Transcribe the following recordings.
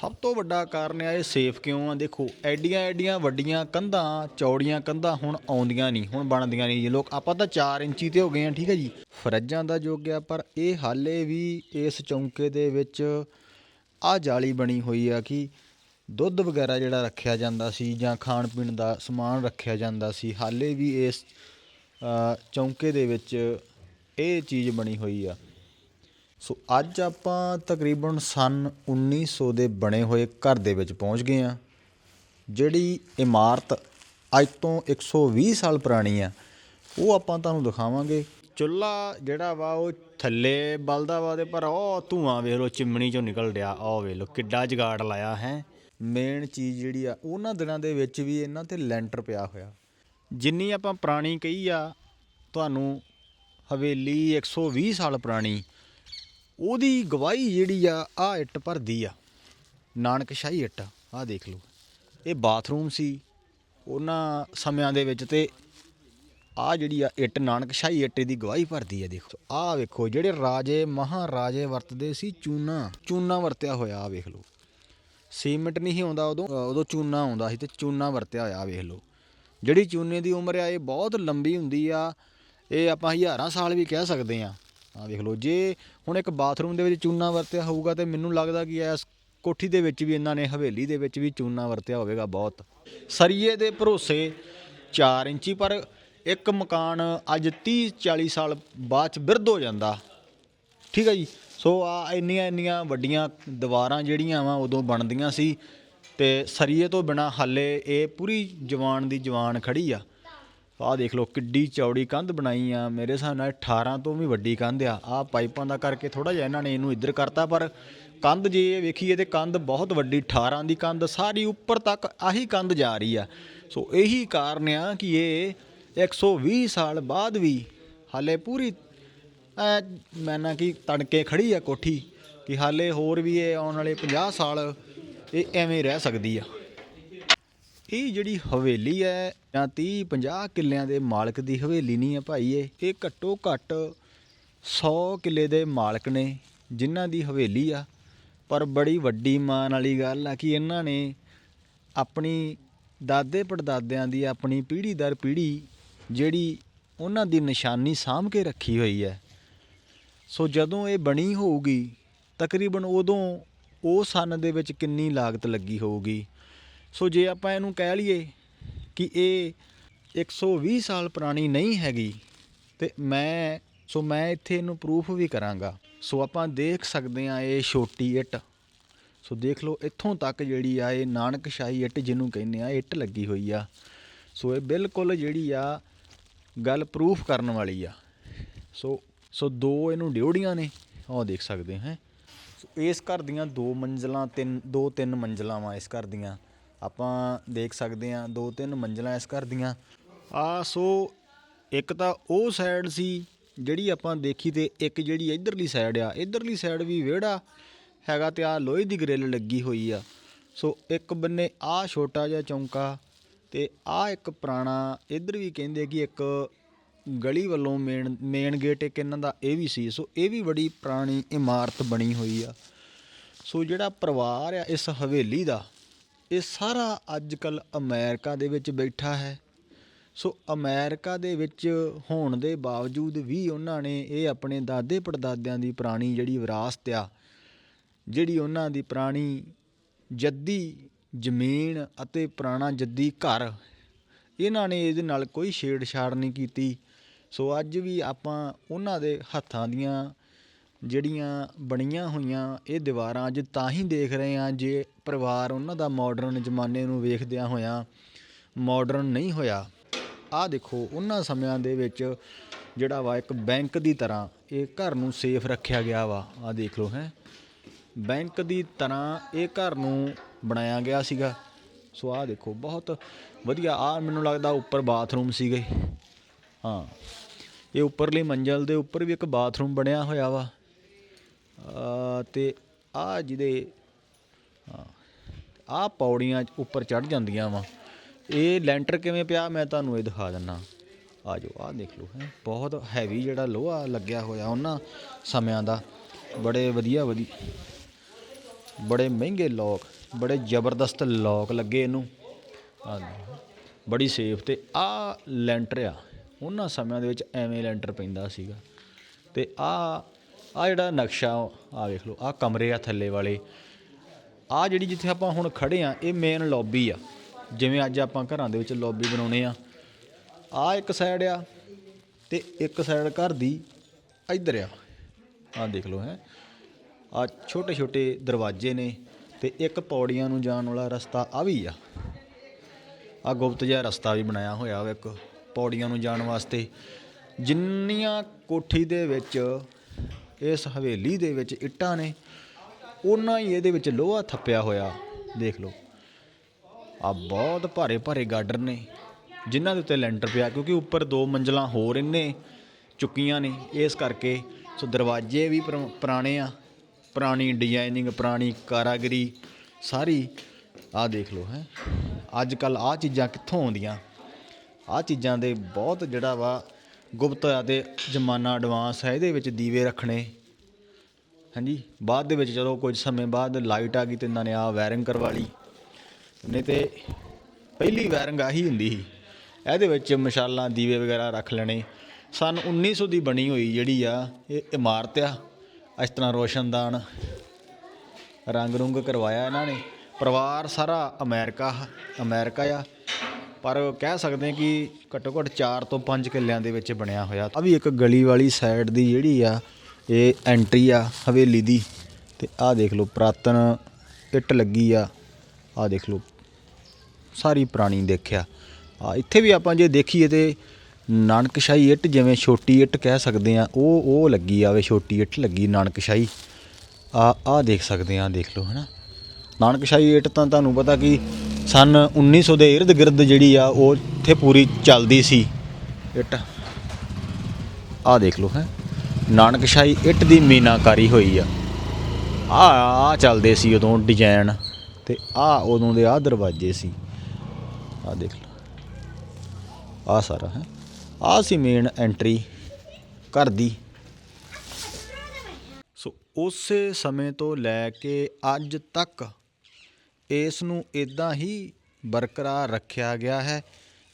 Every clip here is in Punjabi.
ਸਭ ਤੋਂ ਵੱਡਾ ਕਾਰਨ ਆ, ਇਹ ਸੇਫ ਕਿਉਂ ਆ? ਦੇਖੋ, ਐਡੀਆਂ ਐਡੀਆਂ ਵੱਡੀਆਂ ਕੰਧਾਂ, ਚੌੜੀਆਂ ਕੰਧਾਂ ਹੁਣ ਆਉਂਦੀਆਂ ਨਹੀਂ, ਹੁਣ ਬਣਦੀਆਂ ਨਹੀਂ ਜੀ। ਲੋਕ, ਆਪਾਂ ਤਾਂ 4 ਇੰਚੀ ਤੇ ਹੋ ਗਏ ਆ, ਠੀਕ ਹੈ ਜੀ। ਫਰਜਾਂ ਦਾ ਯੁੱਗ ਆ, ਪਰ ਇਹ ਹਾਲੇ ਵੀ ਇਸ ਚੌਂਕੇ ਦੇ ਵਿੱਚ ਆ ਜਾਲੀ ਬਣੀ ਹੋਈ ਆ ਕਿ ਦੁੱਧ ਵਗੈਰਾ ਜਿਹੜਾ ਰੱਖਿਆ ਜਾਂਦਾ ਸੀ ਜਾਂ ਖਾਣ ਪੀਣ ਦਾ ਸਮਾਨ ਰੱਖਿਆ ਜਾਂਦਾ ਸੀ, ਹਾਲੇ ਵੀ ਇਸ ਚੌਂਕੇ ਦੇ ਵਿੱਚ ਇਹ ਚੀਜ਼ ਬਣੀ ਹੋਈ ਆ। ਸੋ ਅੱਜ ਆਪਾਂ ਤਕਰੀਬਨ ਸਨ 1900 ਦੇ ਬਣੇ ਹੋਏ ਘਰ ਦੇ ਵਿੱਚ ਪਹੁੰਚ ਗਏ ਆ ਜਿਹੜੀ ਇਮਾਰਤ ਅੱਜ ਤੋਂ 120 ਸਾਲ ਪੁਰਾਣੀ ਆ। ਉਹ ਆਪਾਂ ਤੁਹਾਨੂੰ ਦਿਖਾਵਾਂਗੇ। ਚੁੱਲ੍ਹਾ ਜਿਹੜਾ ਵਾ, ਉਹ ਥੱਲੇ ਬਲਦਾ ਵਾ ਤੇ ਪਰ ਉਹ ਧੂਆਂ ਵੇਖ ਲਓ, ਚਿਮਣੀ ਚੋਂ ਨਿਕਲ ਰਿਹਾ। ਉਹ ਵੇਖ ਲਓ, ਕਿੱਡਾ ਜਗਾੜ ਲਾਇਆ ਹੈ। ਮੇਨ ਚੀਜ਼ ਜਿਹੜੀ ਆ, ਉਹਨਾਂ ਦਿਨਾਂ ਦੇ ਵਿੱਚ ਵੀ ਇਹਨਾਂ ਤੇ ਲੈਂਟਰ ਪਿਆ ਹੋਇਆ। ਜਿੰਨੀ ਆਪਾਂ ਪੁਰਾਣੀ ਕਹੀ ਆ, ਤੁਹਾਨੂੰ ਹਵੇਲੀ 120 ਸਾਲ ਪੁਰਾਣੀ ਉਹਦੀ ਗਵਾਹੀ ਜਿਹੜੀ ਆ ਆ ਇੱਟ ਭਰਦੀ ਆ। ਨਾਨਕਸ਼ਾਹੀ ਇੱਟ ਆ ਦੇਖ ਲਓ। ਇਹ ਬਾਥਰੂਮ ਸੀ। ਉਹਨਾਂ ਸਮਿਆਂ ਦੇ ਵਿੱਚ ਤੇ ਆ ਜਿਹੜੀ ਆ ਇੱਟ ਨਾਨਕਸ਼ਾਹੀ ਇੱਟ ਦੀ ਗਵਾਹੀ ਭਰਦੀ ਆ, ਦੇਖੋ। ਆ ਵੇਖੋ, ਜਿਹੜੇ ਰਾਜੇ, ਮਹਾਰਾਜੇ ਵਰਤਦੇ ਸੀ ਚੂਨਾ ਚੂਨਾ ਵਰਤਿਆ ਹੋਇਆ ਆ ਵੇਖ ਲਓ। ਸੀਮੈਂਟ ਨਹੀਂ ਆਉਂਦਾ ਉਦੋਂ ਉਦੋਂ ਚੂਨਾ ਆਉਂਦਾ ਸੀ ਤੇ ਚੂਨਾ ਵਰਤਿਆ ਹੋਇਆ ਵੇਖ ਲਓ। ਜਿਹੜੀ ਚੂਨੇ ਦੀ ਉਮਰ ਆ, ਇਹ ਬਹੁਤ ਲੰਬੀ ਹੁੰਦੀ ਆ। ਇਹ ਆਪਾਂ ਹਜ਼ਾਰਾਂ ਸਾਲ ਵੀ ਕਹਿ ਸਕਦੇ ਆ। ਆ ਵੇਖ ਲਓ, ਜੇ ਹੁਣ ਇੱਕ ਬਾਥਰੂਮ ਦੇ ਵਿੱਚ ਚੂਨਾ ਵਰਤਿਆ ਹੋਊਗਾ ਤੇ ਮੈਨੂੰ ਲੱਗਦਾ ਕਿ ਇਸ ਕੋਠੀ ਦੇ ਵਿੱਚ ਵੀ ਇਹਨਾਂ ਨੇ ਹਵੇਲੀ ਦੇ ਵਿੱਚ ਵੀ ਚੂਨਾ ਵਰਤਿਆ ਹੋਵੇਗਾ ਬਹੁਤ। ਸਰੀਏ ਦੇ ਭਰੋਸੇ 4 ਇੰਚੀ, ਪਰ ਇੱਕ ਮਕਾਨ ਅੱਜ 30 40 ਸਾਲ ਬਾਅਦ ਚ ਬਿਰਧ ਹੋ ਜਾਂਦਾ। ਠੀਕ ਹੈ ਜੀ? ਸੋ ਆ ਇੰਨੀਆਂ ਇੰਨੀਆਂ ਵੱਡੀਆਂ ਦੀਵਾਰਾਂ ਜਿਹੜੀਆਂ ਵਾ ਉਦੋਂ ਬਣਦੀਆਂ ਸੀ ਤੇ ਸਰੀਏ ਤੋਂ ਬਿਨਾ ਹਾਲੇ ਇਹ ਪੂਰੀ ਜਵਾਨ ਦੀ ਜਵਾਨ ਖੜੀ ਆ। ਆਹ ਦੇਖ ਲਓ ਕਿੱਡੀ ਚੌੜੀ ਕੰਧ ਬਣਾਈ ਆ। ਮੇਰੇ ਹਿਸਾਬ ਨਾਲ 18 ਤੋਂ ਵੀ ਵੱਡੀ ਕੰਧ ਆ। ਆ ਪਾਈਪਾਂ ਦਾ ਕਰਕੇ ਥੋੜਾ ਜਿਹਾ ਇਹਨਾਂ ਨੇ ਇਹਨੂੰ ਇੱਧਰ ਕਰਤਾ, ਪਰ ਕੰਧ ਜੇ ਇਹ ਵੇਖੀਏ ਤੇ ਕੰਧ ਬਹੁਤ ਵੱਡੀ 18 ਦੀ ਕੰਧ, ਸਾਰੀ ਉੱਪਰ ਤੱਕ ਆਹੀ ਕੰਧ ਜਾ ਰਹੀ ਆ। ਸੋ ਇਹੀ ਕਾਰਨ ਆ ਕਿ ਇਹ 120 ਸਾਲ ਬਾਅਦ ਵੀ ਹਾਲੇ ਪੂਰੀ ਮੈਂ ਨਾ ਕਿ ਤਣਕੇ ਖੜੀ ਆ ਕੋਠੀ, ਕਿ ਹਾਲੇ ਹੋਰ ਵੀ ਇਹ ਆਉਣ ਵਾਲੇ 50 ਸਾਲ ਇਹ ਐਵੇਂ ਰਹਿ ਸਕਦੀ ਆ। ਇਹ ਜਿਹੜੀ ਹਵੇਲੀ ਹੈ ਜਾਂ 30 50 ਕਿੱਲਿਆਂ ਦੇ ਮਾਲਕ ਦੀ ਹਵੇਲੀ ਨਹੀਂ ਹੈ ਭਾਈ ਇਹ। ਇਹ ਘੱਟੋ ਘੱਟ 100 ਕਿੱਲੇ ਦੇ ਮਾਲਕ ਨੇ ਜਿਨ੍ਹਾਂ ਦੀ ਹਵੇਲੀ ਆ। ਪਰ ਬੜੀ ਵੱਡੀ ਮਾਣ ਵਾਲੀ ਗੱਲ ਆ ਕਿ ਇਹਨਾਂ ਨੇ ਆਪਣੀ ਦਾਦੇ ਪੜਦਾਦਿਆਂ ਦੀ ਆਪਣੀ ਪੀੜ੍ਹੀ ਦਰ ਪੀੜ੍ਹੀ ਜਿਹੜੀ ਉਹਨਾਂ ਦੀ ਨਿਸ਼ਾਨੀ ਸਾਂਭ ਕੇ ਰੱਖੀ ਹੋਈ ਹੈ। ਸੋ ਜਦੋਂ ਇਹ ਬਣੀ ਹੋਊਗੀ ਤਕਰੀਬਨ ਉਦੋਂ ਉਹ ਸਨ ਦੇ ਵਿੱਚ ਕਿੰਨੀ ਲਾਗਤ ਲੱਗੀ ਹੋਊਗੀ। ਸੋ ਜੇ ਆਪਾਂ ਇਹਨੂੰ ਕਹਿ ਲਈਏ ਕਿ ਇਹ 120 ਸਾਲ ਪੁਰਾਣੀ ਨਹੀਂ ਹੈਗੀ, ਤੇ ਮੈਂ, ਸੋ ਮੈਂ ਇੱਥੇ ਇਹਨੂੰ ਪ੍ਰੂਫ ਵੀ ਕਰਾਂਗਾ। ਸੋ ਆਪਾਂ ਦੇਖ ਸਕਦੇ ਆ ਇਹ ਛੋਟੀ ਇੱਟ। ਸੋ ਦੇਖ ਲਓ, ਇੱਥੋਂ ਤੱਕ ਜਿਹੜੀ ਆ ਇਹ ਨਾਨਕਸ਼ਾਹੀ ਇੱਟ ਜਿਹਨੂੰ ਕਹਿੰਦੇ ਆ, ਇੱਟ ਲੱਗੀ ਹੋਈ ਆ। ਸੋ ਇਹ ਬਿਲਕੁਲ ਜਿਹੜੀ ਆ ਗੱਲ ਪ੍ਰੂਫ ਕਰਨ ਵਾਲੀ ਆ। ਸੋ ਸੋ ਦੋ ਇਹਨੂੰ ਡਿਉੜੀਆਂ ਨੇ, ਆਹ ਦੇਖ ਸਕਦੇ ਹੈ। ਸੋ ਇਸ ਘਰ ਦੀਆਂ ਦੋ ਮੰਜ਼ਲਾਂ, ਤਿੰਨ, ਦੋ ਤਿੰਨ ਮੰਜ਼ਲਾਂ ਵਾ ਇਸ ਘਰ ਦੀਆਂ। ਆਪਾਂ ਦੇਖ ਸਕਦੇ ਹਾਂ ਦੋ ਤਿੰਨ ਮੰਜ਼ਲਾਂ ਇਸ ਘਰ ਦੀਆਂ। ਆ, ਸੋ ਇੱਕ ਤਾਂ ਉਹ ਸਾਈਡ ਸੀ ਜਿਹੜੀ ਆਪਾਂ ਦੇਖੀ ਤੇ ਇੱਕ ਜਿਹੜੀ ਇਧਰਲੀ ਸਾਈਡ ਆ। ਇਧਰਲੀ ਸਾਈਡ ਵੀ ਵਿਹੜਾ ਹੈਗਾ ਤੇ ਆ ਲੋਹੇ ਦੀ ਗ੍ਰਿਲ ਲੱਗੀ ਹੋਈ ਆ। ਸੋ ਇੱਕ ਬੰਨੇ ਆ ਛੋਟਾ ਜਿਹਾ ਚੌਂਕਾ ਤੇ ਆ ਇੱਕ ਪੁਰਾਣਾ, ਇਧਰ ਵੀ ਕਹਿੰਦੇ ਕਿ ਇੱਕ ਗਲੀ ਵੱਲੋਂ ਮੇਨ ਮੇਨ ਗੇਟ ਇੱਕ ਇਹਨਾਂ ਦਾ ਇਹ ਵੀ ਸੀ। ਸੋ ਇਹ ਵੀ ਬੜੀ ਪੁਰਾਣੀ ਇਮਾਰਤ ਬਣੀ ਹੋਈ ਆ। ਸੋ ਜਿਹੜਾ ਪਰਿਵਾਰ ਆ ਇਸ ਹਵੇਲੀ ਦਾ ਇਹ ਸਾਰਾ ਅੱਜ ਕੱਲ੍ਹ ਅਮੈਰੀਕਾ ਦੇ ਵਿੱਚ ਬੈਠਾ ਹੈ। ਸੋ ਅਮੈਰੀਕਾ ਦੇ ਵਿੱਚ ਹੋਣ ਦੇ ਬਾਵਜੂਦ ਵੀ ਉਹਨਾਂ ਨੇ ਇਹ ਆਪਣੇ ਦਾਦੇ ਪੜਦਾਦਿਆਂ ਦੀ ਪੁਰਾਣੀ ਜਿਹੜੀ ਵਿਰਾਸਤ ਆ, ਜਿਹੜੀ ਉਹਨਾਂ ਦੀ ਪੁਰਾਣੀ ਜੱਦੀ, ਜ਼ਮੀਨ ਅਤੇ ਪੁਰਾਣਾ ਜੱਦੀ ਘਰ, ਇਹਨਾਂ ਨੇ ਇਹਦੇ ਨਾਲ ਕੋਈ ਛੇੜਛਾੜ ਨਹੀਂ ਕੀਤੀ। ਸੋ ਅੱਜ ਵੀ ਆਪਾਂ ਉਹਨਾਂ ਦੇ ਹੱਥਾਂ ਦੀਆਂ ਜਿਹੜੀਆਂ ਬਣੀਆਂ ਹੋਈਆਂ ਇਹ ਦੀਵਾਰਾਂ ਅੱਜ ਤਾਂ ਹੀ ਦੇਖ ਰਹੇ ਹਾਂ ਜੇ ਪਰਿਵਾਰ ਉਹਨਾਂ ਦਾ ਮਾਡਰਨ ਜ਼ਮਾਨੇ ਨੂੰ ਵੇਖਦਿਆਂ ਹੋਇਆਂ ਮਾਡਰਨ ਨਹੀਂ ਹੋਇਆ। ਆਹ ਦੇਖੋ, ਉਹਨਾਂ ਸਮਿਆਂ ਦੇ ਵਿੱਚ ਜਿਹੜਾ ਵਾ ਇੱਕ ਬੈਂਕ ਦੀ ਤਰ੍ਹਾਂ ਇਹ ਘਰ ਨੂੰ ਸੇਫ ਰੱਖਿਆ ਗਿਆ ਵਾ। ਆਹ ਦੇਖ ਲਓ ਹੈ। ਬੈਂਕ ਦੀ ਤਰ੍ਹਾਂ ਇਹ ਘਰ ਨੂੰ ਬਣਾਇਆ ਗਿਆ ਸੀਗਾ। ਸੋ ਆਹ ਦੇਖੋ, ਬਹੁਤ ਵਧੀਆ। ਆ ਮੈਨੂੰ ਲੱਗਦਾ ਉੱਪਰ ਬਾਥਰੂਮ ਸੀਗੇ। ਹਾਂ। ਇਹ ਉੱਪਰਲੀ ਮੰਜ਼ਲ ਦੇ ਉੱਪਰ ਵੀ ਇੱਕ ਬਾਥਰੂਮ ਬਣਿਆ ਹੋਇਆ ਵਾ। ਤੇ ਆਹ ਜਿਹਦੇ, ਹਾਂ, ਆ ਪੌੜੀਆਂ ਉੱਪਰ ਚੜ ਜਾਂਦੀਆਂ ਵਾ। ਇਹ ਲੈਂਟਰ ਕਿਵੇਂ ਪਿਆ ਮੈਂ ਤੁਹਾਨੂੰ ਇਹ ਦਿਖਾ ਦਿੰਨਾ। ਆ ਜਾਓ ਆਹ ਦੇਖ ਲਓ, ਹੈ, ਬਹੁਤ ਹੈਵੀ ਜਿਹੜਾ ਲੋਹਾ ਲੱਗਿਆ ਹੋਇਆ ਉਹਨਾਂ ਸਮਿਆਂ ਦਾ। ਬੜੇ ਵਧੀਆ ਵਧੀਆ ਬੜੇ ਮਹਿੰਗੇ ਲੋਕ, ਬੜੇ ਜ਼ਬਰਦਸਤ ਲੋਕ ਲੱਗੇ ਇਹਨੂੰ। ਬੜੀ ਸੇਫ ਤੇ ਆ ਲੈਂਟਰ ਆ। ਉਹਨਾਂ ਸਮਿਆਂ ਦੇ ਵਿੱਚ ਐਵੇਂ ਲੈਂਟਰ ਪੈਂਦਾ ਸੀਗਾ। ਤੇ ਆ ਆ ਜਿਹੜਾ ਨਕਸ਼ਾ ਆ ਵੇਖ ਲਓ, ਆ ਕਮਰੇ ਆ ਥੱਲੇ ਵਾਲੇ। ਆ ਜਿਹੜੀ ਜਿੱਥੇ ਆਪਾਂ ਹੁਣ ਖੜੇ ਆ, ਇਹ ਮੇਨ ਲੌਬੀ ਆ। ਜਿਵੇਂ ਅੱਜ ਆਪਾਂ ਘਰਾਂ ਦੇ ਵਿੱਚ ਲੌਬੀ ਬਣਾਉਨੇ ਆ। ਆ ਇੱਕ ਸਾਈਡ ਆ ਤੇ ਇੱਕ ਸਾਈਡ ਘਰ ਦੀ ਇੱਧਰ ਆ। ਆ ਦੇਖ ਲਓ ਹੈ। ਆ ਛੋਟੇ ਛੋਟੇ ਦਰਵਾਜ਼ੇ ਨੇ ਤੇ ਇੱਕ ਪੌੜੀਆਂ ਨੂੰ ਜਾਣ ਵਾਲਾ ਰਸਤਾ ਆ ਵੀ ਆ। ਆ ਗੁਪਤ ਜਿਹਾ ਰਸਤਾ ਵੀ ਬਣਾਇਆ ਹੋਇਆ ਵਾ ਇੱਕ ਪੌੜੀਆਂ ਨੂੰ ਜਾਣ ਵਾਸਤੇ। ਜਿੰਨੀਆਂ ਕੋਠੀ ਦੇ ਵਿੱਚ ਇਸ ਹਵੇਲੀ ਦੇ ਵਿੱਚ ਇੱਟਾਂ ਨੇ। ਉਹਨਾਂ ਹੀ ਇਹਦੇ ਵਿੱਚ ਲੋਹਾ ਥੱਪਿਆ ਹੋਇਆ। ਦੇਖ ਲਓ। ਆ ਬਹੁਤ ਭਾਰੇ ਭਾਰੇ ਗਾਰਡਰ ਨੇ, ਜਿਨ੍ਹਾਂ ਦੇ ਉੱਤੇ ਲੈਂਟਰ ਪਿਆ, ਕਿਉਂਕਿ ਉੱਪਰ ਦੋ ਮੰਜ਼ਲਾਂ ਹੋਰ ਇਹਨੇ ਚੁੱਕੀਆਂ ਨੇ। ਇਸ ਕਰਕੇ ਸੋ ਦਰਵਾਜ਼ੇ ਵੀ ਪੁਰ- ਪੁਰਾਣੇ ਆ। ਪੁਰਾਣੀ ਡਿਜ਼ਾਈਨਿੰਗ ਪੁਰਾਣੀ ਕਾਰਾਗਰੀ, ਸਾਰੀ ਆ ਦੇਖ ਲਓ ਹੈ। ਅੱਜ ਕੱਲ ਆ ਚੀਜ਼ਾਂ ਕਿੱਥੋਂ ਆਉਂਦੀਆਂ? ਆ ਚੀਜ਼ਾਂ ਦੇ ਬਹੁਤ ਜਿਹੜਾ ਵਾ ਗੁਪਤ ਆ ਤੇ ਜ਼ਮਾਨਾ ਐਡਵਾਂਸ ਹੈ, ਇਹਦੇ ਵਿੱਚ ਦੀਵੇ ਰੱਖਣੇ। ਹਾਂਜੀ, ਬਾਅਦ ਦੇ ਵਿੱਚ ਚਲੋ ਕੁਝ ਸਮੇਂ ਬਾਅਦ ਲਾਈਟ ਆ ਗਈ ਅਤੇ ਇਹਨਾਂ ਨੇ ਆ ਵਾਇਰਿੰਗ ਕਰਵਾ ਲਈ। ਨਹੀਂ ਤੇ ਪਹਿਲੀ ਵਾਇਰਿੰਗ ਆਹੀ ਹੁੰਦੀ ਸੀ। ਇਹਦੇ ਵਿੱਚ ਮਸ਼ਾਲਾਂ, ਦੀਵੇ ਵਗੈਰਾ ਰੱਖ ਲੈਣੇ। ਸਨ 1900 ਦੀ ਬਣੀ ਹੋਈ ਜਿਹੜੀ ਆ, ਇਹ ਇਮਾਰਤ ਆ। ਇਸ ਤਰ੍ਹਾਂ ਰੋਸ਼ਨਦਾਨ ਰੰਗ ਰੁੰਗ ਕਰਵਾਇਆ ਇਹਨਾਂ ਨੇ। ਪਰਿਵਾਰ ਸਾਰਾ ਅਮਰੀਕਾ ਅਮਰੀਕਾ ਆ। ਪਰ ਕਹਿ ਸਕਦੇ ਹਾਂ ਕਿ ਘੱਟੋ ਘੱਟ 4 ਤੋਂ 5 ਕਿੱਲਿਆਂ ਦੇ ਵਿੱਚ ਬਣਿਆ ਹੋਇਆ। ਆ ਵੀ ਇੱਕ ਗਲੀ ਵਾਲੀ ਸਾਈਡ ਦੀ ਜਿਹੜੀ ਆ, ਇਹ ਐਂਟਰੀ ਆ ਹਵੇਲੀ ਦੀ। ਤੇ ਆਹ ਦੇਖ ਲਓ, ਪ੍ਰਾਤਨ ਇੱਟ ਲੱਗੀ ਆ। ਆਹ ਦੇਖ ਲਓ, ਸਾਰੀ ਪੁਰਾਣੀ ਦੇਖਿਆ। ਆ ਇੱਥੇ ਵੀ ਆਪਾਂ ਜੇ ਦੇਖੀਏ ਤੇ ਨਾਨਕਸ਼ਾਹੀ ਇੱਟ ਜਿਵੇਂ ਛੋਟੀ ਇੱਟ ਕਹਿ ਸਕਦੇ ਆ ਉਹ ਉਹ ਲੱਗੀ ਆਵੇ ਛੋਟੀ ਇੱਟ ਲੱਗੀ ਨਾਨਕਸ਼ਾਹੀ। ਆ ਆ ਦੇਖ ਸਕਦੇ ਆ ਦੇਖ ਲਓ, ਹਨਾ। ਨਾਨਕਸ਼ਾਹੀ ਇੱਟ ਤਾਂ ਤੁਹਾਨੂੰ ਪਤਾ ਕਿ ਸਨ 1900 ਦੇ ਇਰਦ ਗਿਰਦ ਜਿਹੜੀ ਆ, ਉਹ ਇੱਥੇ ਪੂਰੀ ਚੱਲਦੀ ਸੀ। ਇੱਟ। ਆ ਦੇਖ ਲਓ ਹੈ। ਨਾਨਕਸ਼ਾਹੀ ਇੱਟ ਦੀ ਮੀਨਾਕਾਰੀ ਹੋਈ ਆ। ਆ ਆ ਚੱਲਦੇ ਸੀ ਉਦੋਂ ਡਿਜ਼ਾਈਨ ਤੇ ਆ ਉਦੋਂ ਦੇ ਆ ਦਰਵਾਜ਼ੇ ਸੀ। ਆ ਦੇਖ ਲਓ। ਆ ਸਾਰਾ ਹੈ। ਆ ਸੀ ਮੇਨ ਐਂਟਰੀ ਘਰ ਦੀ। ਸੋ ਉਸੇ ਸਮੇਂ ਤੋਂ ਲੈ ਕੇ ਅੱਜ ਤੱਕ ਇਸ ਨੂੰ ਇੱਦਾਂ ਹੀ ਬਰਕਰਾਰ ਰੱਖਿਆ ਗਿਆ ਹੈ।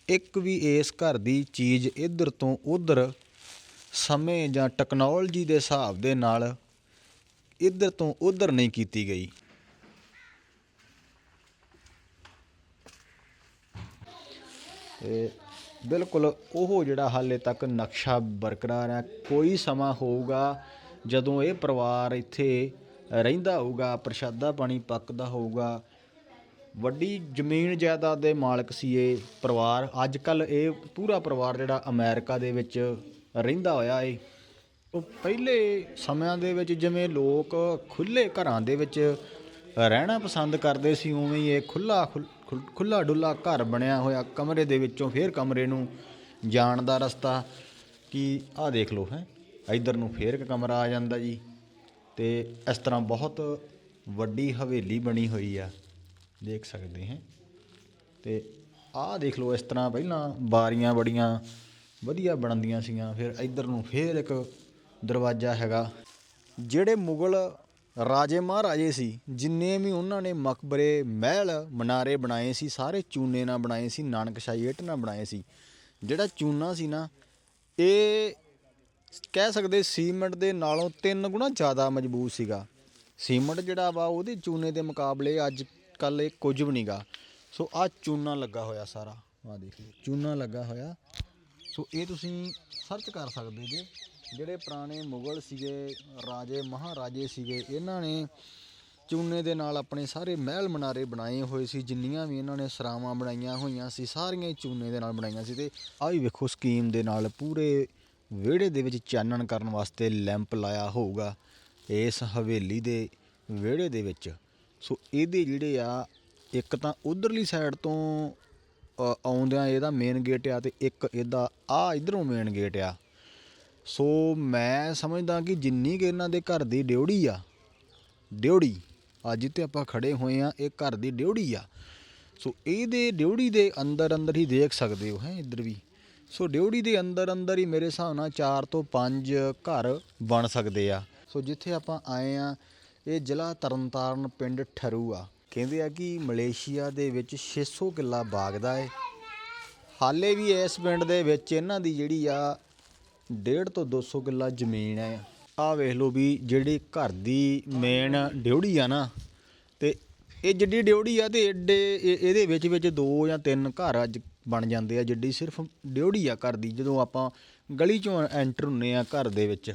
ਇੱਕ ਵੀ ਇਸ ਘਰ ਦੀ ਚੀਜ਼ ਇੱਧਰ ਤੋਂ ਉੱਧਰ ਸਮੇਂ ਜਾਂ ਟੈਕਨੋਲਜੀ ਦੇ ਹਿਸਾਬ ਦੇ ਨਾਲ ਇੱਧਰ ਤੋਂ ਉੱਧਰ ਨਹੀਂ ਕੀਤੀ ਗਈ। ਤੇ ਬਿਲਕੁਲ ਉਹ ਜਿਹੜਾ ਹਾਲੇ ਤੱਕ ਨਕਸ਼ਾ ਬਰਕਰਾਰ ਹੈ, ਕੋਈ ਸਮਾਂ ਹੋਊਗਾ ਜਦੋਂ ਇਹ ਪਰਿਵਾਰ ਇੱਥੇ ਰਹਿੰਦਾ ਹੋਊਗਾ, ਪ੍ਰਸ਼ਾਦਾ ਪਾਣੀ ਪੱਕਦਾ ਹੋਊਗਾ ਵੱਡੀ ਜ਼ਮੀਨ ਜਾਇਦਾਦ ਦੇ ਮਾਲਕ ਸੀ ਇਹ ਪਰਿਵਾਰ। ਅੱਜ ਕੱਲ ਇਹ ਪੂਰਾ ਪਰਿਵਾਰ ਜਿਹੜਾ ਅਮਰੀਕਾ ਦੇ ਵਿੱਚ ਰਹਿੰਦਾ ਹੋਇਆ ਏ। ਉਹ ਪਹਿਲੇ ਸਮਿਆਂ ਦੇ ਵਿੱਚ ਜਿਵੇਂ ਲੋਕ ਖੁੱਲੇ ਘਰਾਂ ਦੇ ਵਿੱਚ ਰਹਿਣਾ ਪਸੰਦ ਕਰਦੇ ਸੀ, ਉਵੇਂ ਹੀ ਇਹ ਖੁੱਲਾ ਖੁੱਲਾ ਡੁੱਲਾ ਘਰ ਬਣਿਆ ਹੋਇਆ। ਕਮਰੇ ਦੇ ਵਿੱਚੋਂ ਫੇਰ ਕਮਰੇ ਨੂੰ ਜਾਣ ਦਾ ਰਸਤਾ ਕਿ ਆਹ ਦੇਖ ਲਓ ਹੈ, ਇਧਰ ਨੂੰ ਫੇਰ ਇੱਕ ਕਮਰਾ ਆ ਜਾਂਦਾ ਜੀ। ਤੇ ਇਸ ਤਰ੍ਹਾਂ ਬਹੁਤ ਵੱਡੀ ਹਵੇਲੀ ਬਣੀ ਹੋਈ ਆ। ਦੇਖ ਸਕਦੇ ਹਾਂ। ਅਤੇ ਆਹ ਦੇਖ ਲਓ, ਇਸ ਤਰ੍ਹਾਂ ਪਹਿਲਾਂ ਬਾਰੀਆਂ ਬੜੀਆਂ ਵਧੀਆ ਬਣਦੀਆਂ ਸੀਗੀਆਂ, ਫਿਰ ਇੱਧਰ ਨੂੰ ਫਿਰ ਇੱਕ ਦਰਵਾਜ਼ਾ ਹੈਗਾ। ਜਿਹੜੇ ਮੁਗਲ ਰਾਜੇ ਮਹਾਰਾਜੇ ਸੀ, ਜਿੰਨੇ ਵੀ ਉਹਨਾਂ ਨੇ ਮਕਬਰੇ, ਮਹਿਲ ਮਨਾਰੇ ਬਣਾਏ ਸੀ, ਸਾਰੇ ਚੂਨੇ ਨਾਲ ਬਣਾਏ ਸੀ ਨਾਨਕਸ਼ਾਹੀ ਇੱਟ ਨਾਲ ਬਣਾਏ ਸੀ, ਜਿਹੜਾ ਚੂਨਾ ਸੀ ਨਾ, ਇਹ ਕਹਿ ਸਕਦੇ ਸੀਮੈਂਟ ਦੇ ਨਾਲੋਂ ਤਿੰਨ ਗੁਣਾ ਜ਼ਿਆਦਾ ਮਜ਼ਬੂਤ ਸੀਗਾ। ਸੀਮੈਂਟ ਜਿਹੜਾ ਵਾ, ਉਹਦੇ ਚੂਨੇ ਦੇ ਮੁਕਾਬਲੇ ਅੱਜ ਕੱਲ ਇਹ ਕੁਝ ਵੀ ਨਹੀਂਗਾ ਸੋ ਆ ਚੂਨਾ ਲੱਗਾ ਹੋਇਆ ਸਾਰਾ। ਆ ਦੇਖ ਲਓ, ਚੂਨਾ ਲੱਗਾ ਹੋਇਆ। ਸੋ ਇਹ ਤੁਸੀਂ ਸਰਚ ਕਰ ਸਕਦੇ ਜੇ। ਜਿਹੜੇ ਪੁਰਾਣੇ ਮੁਗਲ ਸੀਗੇ, ਰਾਜੇ, ਮਹਾਰਾਜੇ ਸੀਗੇ, ਇਹਨਾਂ ਨੇ ਚੂਨੇ ਦੇ ਨਾਲ ਆਪਣੇ ਸਾਰੇ ਮਹਿਲ ਮਨਾਰੇ ਬਣਾਏ ਹੋਏ ਸੀ। ਜਿੰਨੀਆਂ ਵੀ ਇਹਨਾਂ ਨੇ ਸਰਾਵਾਂ ਬਣਾਈਆਂ ਹੋਈਆਂ ਸੀ, ਸਾਰੀਆਂ ਹੀ ਚੂਨੇ ਦੇ ਨਾਲ ਬਣਾਈਆਂ ਸੀ ਤੇ ਆਹ ਵੀ ਵੇਖੋ, ਸਕੀਮ ਦੇ ਨਾਲ ਪੂਰੇ ਵਿਹੜੇ ਦੇ ਵਿੱਚ ਚਾਨਣ ਕਰਨ ਵਾਸਤੇ ਲੈਂਪ ਲਾਇਆ ਹੋਊਗਾ ਇਸ ਹਵੇਲੀ ਦੇ ਵਿਹੜੇ ਦੇ ਵਿੱਚ। ਸੋ ਇਹਦੇ ਜਿਹੜੇ ਆ, ਇੱਕ ਤਾਂ ਉਧਰਲੀ ਸਾਈਡ ਤੋਂ ਆਉਂਦਿਆਂ ਇਹਦਾ ਮੇਨ ਗੇਟ ਆ ਤੇ ਇੱਕ ਇਹਦਾ, ਆ ਇਧਰੋਂ ਮੇਨ ਗੇਟ ਆ। ਸੋ ਮੈਂ ਸਮਝਦਾ ਕਿ ਜਿੰਨੀ ਕਿ ਇਹਨਾਂ ਦੇ ਘਰ ਦੀ ਡਿਉੜੀ ਆ ਡਿਉੜੀ ਅੱਜ ਜਿੱਥੇ ਆਪਾਂ ਖੜੇ ਹੋਏ ਆ, ਇਹ ਘਰ ਦੀ ਡਿਉੜੀ ਆ। ਸੋ ਇਹਦੇ ਡਿਉੜੀ ਦੇ ਅੰਦਰ ਅੰਦਰ ਹੀ ਦੇਖ ਸਕਦੇ ਹੋ, ਹੈ, ਇੱਧਰ ਵੀ। ਸੋ ਡਿਉੜੀ ਦੇ ਅੰਦਰ ਅੰਦਰ ਹੀ ਮੇਰੇ ਹਿਸਾਬ ਨਾਲ 4 ਤੋਂ 5 ਘਰ ਬਣ ਸਕਦੇ ਆ। ਸੋ ਜਿੱਥੇ ਆਪਾਂ ਆਏ ਆ ਇਹ ਜ਼ਿਲ੍ਹਾ ਤਰਨਤਾਰਨ ਪਿੰਡ ਠਰੂ ਆ ਕਹਿੰਦੇ ਆ ਕਿ ਮਲੇਸ਼ੀਆ ਦੇ ਵਿੱਚ 600 ਕਿੱਲਾ ਬਾਗ ਦਾ ਏ। ਹਾਲੇ ਵੀ ਇਸ ਪਿੰਡ ਦੇ ਵਿੱਚ ਇਹਨਾਂ ਦੀ ਜਿਹੜੀ ਆ 1.5 ਤੋਂ 200 ਕਿੱਲਾ ਜ਼ਮੀਨ ਹੈ। ਆ ਵੇਖ ਲਓ ਵੀ ਜਿਹੜੀ ਘਰ ਦੀ ਮੇਨ ਡਿਉੜੀ ਆ ਨਾ, ਤੇ ਇਹ ਜਿੱਡੀ ਡਿਉੜੀ ਆ ਤੇ ਏਡੇ ਇਹ- ਇਹਦੇ ਵਿੱਚ ਵਿੱਚ ਦੋ ਜਾਂ ਤਿੰਨ ਘਰ ਅੱਜ ਬਣ ਜਾਂਦੇ ਆ, ਜਿੱਡੀ ਸਿਰਫ ਡਿਉੜੀ ਆ ਘਰ ਦੀ, ਜਦੋਂ ਆਪਾਂ ਗਲੀ ਚੋਂ ਐਂਟਰ ਹੁੰਨੇ ਆ ਘਰ ਦੇ ਵਿੱਚ।